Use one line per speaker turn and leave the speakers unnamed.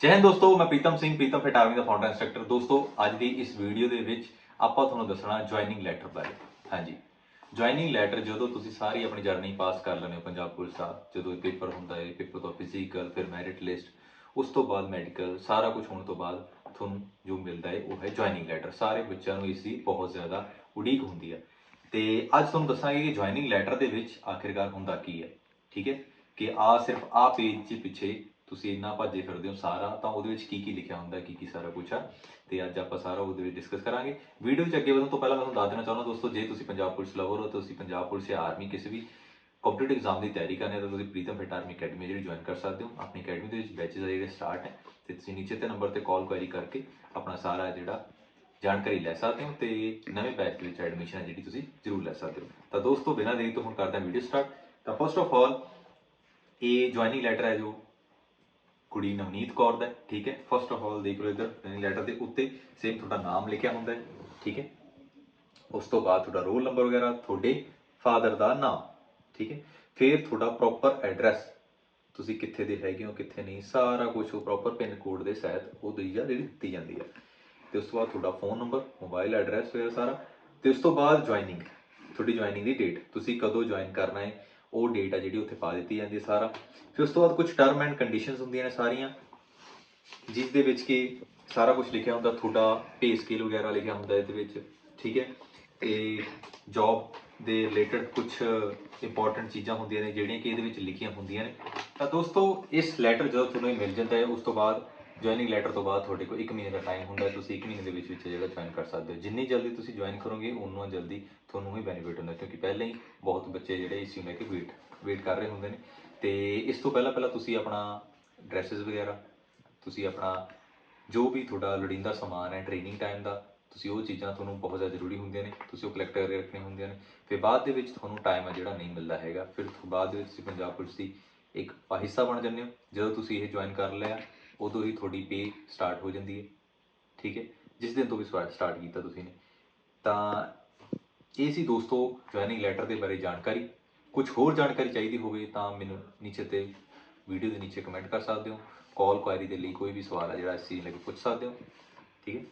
ਜੈ ਹਿੰਦ ਦੋਸਤੋ, ਮੈਂ ਪ੍ਰੀਤਮ ਸਿੰਘ, ਪ੍ਰੀਤਮ ਫਿਟ ਆਰਮੀ ਦਾ ਫਾਊਂਡਰ ਇੰਸਟ੍ਰਕਟਰ ਦੋਸਤੋ, ਅੱਜ ਦੀ ਇਸ ਵੀਡੀਓ ਦੇ ਵਿੱਚ ਆਪਾਂ ਤੁਹਾਨੂੰ ਦੱਸਣਾ ਜੁਆਇਨਿੰਗ ਲੈਟਰ ਬਾਰੇ। ਹਾਂਜੀ। ਜੁਆਇਨਿੰਗ ਲੈਟਰ ਜਦੋਂ ਤੁਸੀਂ ਸਾਰੀ ਆਪਣੀ ਜਰਨੀ ਪਾਸ ਕਰ ਲੈਂਦੇ ਹੋ, ਪੰਜਾਬ ਪੁਲਿਸ ਦਾ, ਜਦੋਂ ਇਹ ਪੇਪਰ ਹੁੰਦਾ ਹੈ ਪੇਪਰ ਤੋਂ ਫਿਜ਼ੀਕਲ ਫਿਰ ਮੈਰਿਟ ਲਿਸਟ ਉਸ ਤੋਂ ਬਾਅਦ ਮੈਡੀਕਲ ਸਾਰਾ ਕੁਝ ਹੋਣ ਤੋਂ ਬਾਅਦ ਤੁਹਾਨੂੰ ਜੋ ਮਿਲਦਾ ਹੈ, ਉਹ ਹੈ ਜੁਆਇਨਿੰਗ ਲੈਟਰ ਸਾਰੇ ਬੱਚਿਆਂ ਨੂੰ ਇਸ ਦੀ ਬਹੁਤ ਜ਼ਿਆਦਾ ਉਡੀਕ ਹੁੰਦੀ ਹੈ। ਤੇ ਅੱਜ ਤੁਹਾਨੂੰ ਦੱਸਾਂਗੇ ਕਿ ਜੁਆਇਨਿੰਗ ਲੈਟਰ ਦੇ ਵਿੱਚ ਆਖਿਰਕਾਰ ਹੁੰਦਾ ਕੀ ਹੈ, ਠੀਕ ਹੈ? ਕਿ ਆ ਸਿਰਫ ਆ ਪੇਜ ਦੇ ਪਿੱਛੇ ਤੁਸੀਂ ਇੰਨਾ ਭਾਜੇ ਫਿਰਦੇ ਹੋ ਸਾਰਾ, ਤਾਂ ਉਹਦੇ ਵਿੱਚ ਕੀ ਕੀ ਲਿਖਿਆ ਹੁੰਦਾ ਕੀ ਕੀ ਸਾਰਾ ਕੁਝ ਆ ਤੇ ਅੱਜ ਆਪਾਂ ਸਾਰਾ ਉਹਦੇ ਵਿੱਚ ਡਿਸਕਸ ਕਰਾਂਗੇ। ਵੀਡੀਓ ਵਿੱਚ ਅੱਗੇ ਵਧਣ ਤੋਂ ਪਹਿਲਾਂ ਮੈਂ ਤੁਹਾਨੂੰ ਦੱਸ ਦੇਣਾ ਚਾਹੁੰਦਾ ਦੋਸਤੋ, ਜੇ ਤੁਸੀਂ ਪੰਜਾਬ ਪੁਲਿਸ ਲਵਰ ਹੋ ਤੁਸੀਂ ਪੰਜਾਬ ਪੁਲਿਸ ਜਾਂ ਆਰਮੀ ਕਿਸੇ ਵੀ ਕੰਪੀਟੀਟਿਵ ਐਗਜ਼ਾਮ ਦੀ ਤਿਆਰੀ ਕਰਨੀ ਹੈ, ਤਾਂ ਤੁਸੀਂ ਪ੍ਰੀਤਮ ਫਿਟ ਆਰਮੀ ਅਕੈਡਮੀ ਜਿਹੜੀ ਜੁਆਇਨ ਕਰ ਸਕਦੇ ਹੋ। ਆਪਣੀ ਅਕੈਡਮੀ ਦੇ ਵਿੱਚ ਬੈਚਸ ਆ ਜਿਹੜੇ ਸਟਾਰਟ ਹੈ, ਤੇ ਤੁਸੀਂ ਨੀਚੇ ਤੇ ਨੰਬਰ ਤੇ ਕਾਲ ਕੁਐਰੀ ਕਰਕੇ ਆਪਣਾ ਸਾਰਾ ਜਿਹੜਾ ਜਾਣਕਾਰੀ ਲੈ ਸਕਦੇ ਹੋ, ਤੇ ਨਵੇਂ ਬੈਚ ਦੇ ਵਿੱਚ ਐਡਮਿਸ਼ਨ ਹੈ ਜਿਹੜੀ ਤੁਸੀਂ ਜ਼ਰੂਰ ਲੈ ਸਕਦੇ ਹੋ। ਤਾਂ ਦੋਸਤੋ, ਬਿਨਾਂ ਦੇਰੀ ਤੋਂ ਹੁਣ ਕਰਦੇ ਹਾਂ ਵੀਡੀਓ ਸਟਾਰਟ ਤਾਂ ਫਸਟ ਆਫ ਆਲ ਇਹ ਜੁਆਇਨਿੰਗ ਲੈਟਰ ਹੈ ਜੋ ਕੁੜੀ ਨਵਨੀਤ ਕੌਰ ਦਾ ਹੈ, ਠੀਕ ਹੈ? ਫਸਟ ਆਫ ਆਲ ਦੇਖ ਲਓ ਇੱਧਰ ਲੈਟਰ ਦੇ ਉੱਤੇ ਸੇਮ ਤੁਹਾਡਾ ਨਾਮ ਲਿਖਿਆ ਹੁੰਦਾ ਹੈ ਠੀਕ ਹੈ? ਉਸ ਤੋਂ ਬਾਅਦ ਤੁਹਾਡਾ ਰੋਲ ਨੰਬਰ ਵਗੈਰਾ ਤੁਹਾਡੇ ਫਾਦਰ ਦਾ ਨਾਮ ਠੀਕ ਹੈ? ਫਿਰ ਤੁਹਾਡਾ ਪ੍ਰੋਪਰ ਐਡਰੈਸ ਤੁਸੀਂ ਕਿੱਥੇ ਦੇ ਹੈਗੇ ਹੋ ਕਿੱਥੇ ਨਹੀਂ ਸਾਰਾ ਕੁਝ ਉਹ ਪ੍ਰੋਪਰ ਪਿੰਨ ਕੋਡ ਦੇ ਸਹਿਤ ਉਹ ਦਈ ਜਾ ਜਿਹੜੀ ਦਿੱਤੀ ਜਾਂਦੀ ਹੈ। ਤੇ ਉਸ ਤੋਂ ਬਾਅਦ ਤੁਹਾਡਾ ਫੋਨ ਨੰਬਰ ਮੋਬਾਈਲ ਐਡਰੈਸ ਵਗੈਰਾ ਸਾਰਾ ਤੇ ਉਸ ਤੋਂ ਬਾਅਦ ਜੁਆਇਨਿੰਗ ਤੁਹਾਡੀ ਜੁਆਇਨਿੰਗ ਦੀ ਡੇਟ ਤੁਸੀਂ ਕਦੋਂ ਜੁਆਇਨ ਕਰਨਾ ਹੈ ਉਹ ਡੇਟ ਆ ਜਿਹੜੀ ਉੱਥੇ ਪਾ ਦਿੱਤੀ ਜਾਂਦੀ ਹੈ ਸਾਰਾ। ਫਿਰ ਉਸ ਤੋਂ ਬਾਅਦ ਕੁਝ ਟਰਮ ਐਂਡ ਕੰਡੀਸ਼ਨਸ ਹੁੰਦੀਆਂ ਨੇ ਸਾਰੀਆਂ, ਜਿਸ ਦੇ ਵਿੱਚ ਕਿ ਸਾਰਾ ਕੁਝ ਲਿਖਿਆ ਹੁੰਦਾ, ਤੁਹਾਡਾ ਪੇ ਸਕੇਲ ਵਗੈਰਾ ਲਿਖਿਆ ਹੁੰਦਾ ਇਹਦੇ ਵਿੱਚ, ਠੀਕ ਹੈ? ਤੇ ਜੌਬ ਦੇ ਰਿਲੇਟਡ ਕੁਝ ਇੰਪੋਰਟੈਂਟ ਚੀਜ਼ਾਂ ਹੁੰਦੀਆਂ ਨੇ, ਜਿਹੜੀਆਂ ਕਿ ਇਹਦੇ ਵਿੱਚ ਲਿਖੀਆਂ ਹੁੰਦੀਆਂ ਨੇ। ਤਾਂ ਦੋਸਤੋ, ਇਸ ਲੈਟਰ ਜਦੋਂ ਤੁਹਾਨੂੰ ਇਹ ਮਿਲ ਜਾਂਦਾ ਹੈ, ਉਸ ਤੋਂ ਬਾਅਦ ਜੁਆਇਨਿੰਗ ਲੈਟਰ ਤੋਂ ਬਾਅਦ ਤੁਹਾਡੇ ਕੋਲ 1 ਮਹੀਨੇ ਦਾ ਟਾਈਮ ਹੁੰਦਾ ਤੁਸੀਂ 1 ਮਹੀਨੇ ਦੇ ਵਿੱਚ ਵਿੱਚ ਜਿਹੜਾ ਜੁਆਇਨ ਕਰ ਸਕਦੇ ਹੋ। ਜਿੰਨੀ ਜਲਦੀ ਤੁਸੀਂ ਜੁਆਇਨ ਕਰੋਗੇ ਉਨਾ ਜਲਦੀ ਤੁਹਾਨੂੰ ਹੀ ਬੈਨੀਫਿਟ ਹੁੰਦਾ ਕਿਉਂਕਿ ਪਹਿਲਾਂ ਹੀ ਬਹੁਤ ਬੱਚੇ ਜਿਹੜੇ ਇਸ ਨੂੰ ਲੈ ਕੇ ਵੇਟ ਵੇਟ ਕਰ ਰਹੇ ਹੁੰਦੇ ਨੇ। ਤੇ ਇਸ ਤੋਂ ਪਹਿਲਾਂ ਪਹਿਲਾਂ ਤੁਸੀਂ ਆਪਣਾ ਡਰੈਸਸ ਵਗੈਰਾ, ਤੁਸੀਂ ਆਪਣਾ ਜੋ ਵੀ ਤੁਹਾਡਾ ਲੋੜੀਂਦਾ ਸਮਾਨ ਹੈ ਟ੍ਰੇਨਿੰਗ ਟਾਈਮ ਦਾ, ਤੁਸੀਂ ਉਹ ਚੀਜ਼ਾਂ ਤੁਹਾਨੂੰ ਬਹੁਤ ਜ਼ਿਆਦਾ ਜ਼ਰੂਰੀ ਹੁੰਦੀਆਂ ਨੇ, ਤੁਸੀਂ ਉਹ ਕਲੈਕਟ ਕਰਕੇ ਰੱਖਣੀਆਂ ਹੁੰਦੀਆਂ ਨੇ। ਫਿਰ ਬਾਅਦ ਦੇ ਵਿੱਚ ਤੁਹਾਨੂੰ ਟਾਈਮ ਆ ਜਿਹੜਾ ਨਹੀਂ ਮਿਲਦਾ ਹੈਗਾ। ਫਿਰ ਬਾਅਦ ਦੇ ਵਿੱਚ ਤੁਸੀਂ ਪੰਜਾਬ ਪੁਲਿਸ ਦੀ ਇੱਕ ਹਿੱਸਾ ਬਣ ਜਾਂਦੇ ਹੋ। ਜਦੋਂ ਤੁਸੀਂ ਇਹ ਜੁਆਇਨ ਕਰ ਲਿਆ ਉਦੋਂ ਹੀ ਤੁਹਾਡੀ ਪੇ ਸਟਾਰਟ ਹੋ ਜਾਂਦੀ ਹੈ। ਠੀਕ ਹੈ? ਜਿਸ ਦਿਨ ਤੋਂ ਵੀ ਸਟਾਰਟ ਕੀਤਾ ਤੁਸੀਂ ਨੇ। ਤਾਂ ਇਹ ਸੀ ਦੋਸਤੋ ਜੁਆਇਨਿੰਗ ਲੈਟਰ ਦੇ ਬਾਰੇ ਜਾਣਕਾਰੀ। ਕੁਝ ਹੋਰ ਜਾਣਕਾਰੀ ਚਾਹੀਦੀ ਹੋਵੇ ਤਾਂ ਮੈਨੂੰ ਨੀਚੇ ਤੇ ਵੀਡੀਓ ਦੇ ਨੀਚੇ ਕਮੈਂਟ ਕਰ ਸਕਦੇ ਹੋ। ਕਾਲ ਕੁਆਇਰੀ ਦੇ ਲਈ ਕੋਈ ਵੀ ਸਵਾਲ ਹੈ ਜਿਹੜਾ ਇਸ ਚੀਜ਼ ਲੈ ਪੁੱਛ ਸਕਦੇ ਹੋ। ਠੀਕ ਹੈ?